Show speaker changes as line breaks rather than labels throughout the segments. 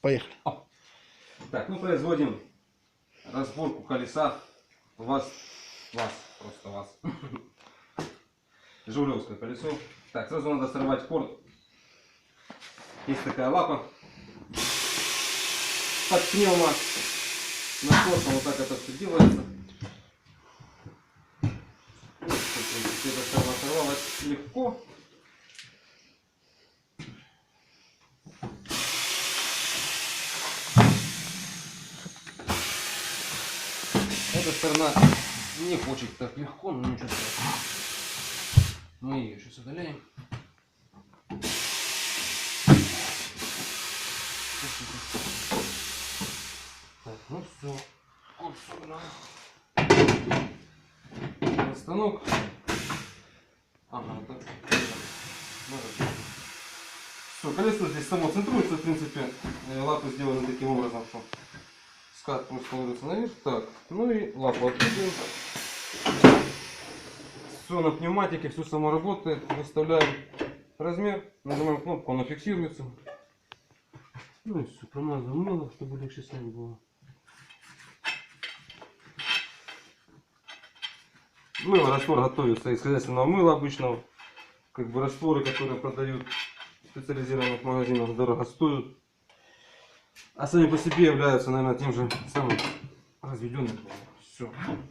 Поехали.
Так, мы производим разборку колеса. Вас, вас, просто вас. Жигулевское колесо. Так, сразу надо сорвать корд. Есть такая лапа. Под пневмо. Насосом вот так это все делается. Ну, это сорвалось легко. Эта сторона не хочет так легко, но ничего страшного. Мы ее сейчас удаляем. Так, ну все. Вот. На станок. Ага, так. Все, колесо здесь само центруется, в принципе. Э, Лапы сделаны таким образом, что скат просто ложится наверх. Так, ну и лапу открутим. Все на пневматике, все само работает. Выставляем размер, нажимаем кнопку, она фиксируется. Ну и все, промазываем мыло, чтобы легче снять было. Мыло, раствор готовится из хозяйственного мыла обычного. Как бы растворы, которые продают в специализированных магазинах, дорого стоят. А сами по себе являются, наверное, тем же самым разведенным. Все.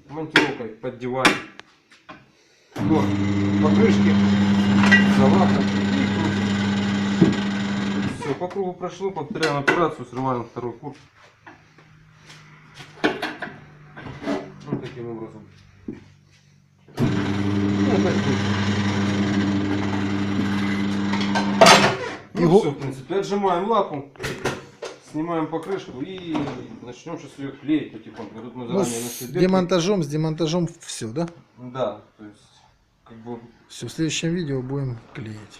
Монтировкой поддеваем. Вот. Покрышки. Завака. Все, по кругу прошло, повторяем операцию, срываем второй курс. Вот таким образом. Ну.
И
Ну
го-
все, в принципе, отжимаем лапу, снимаем покрышку и начнем сейчас ее клеить потихоньку. Тут мы
Ну,
заранее
с
нашли дырки.
демонтажом, с демонтажом все, да?
Да, то есть, как бы,
Все, в следующем видео будем клеить.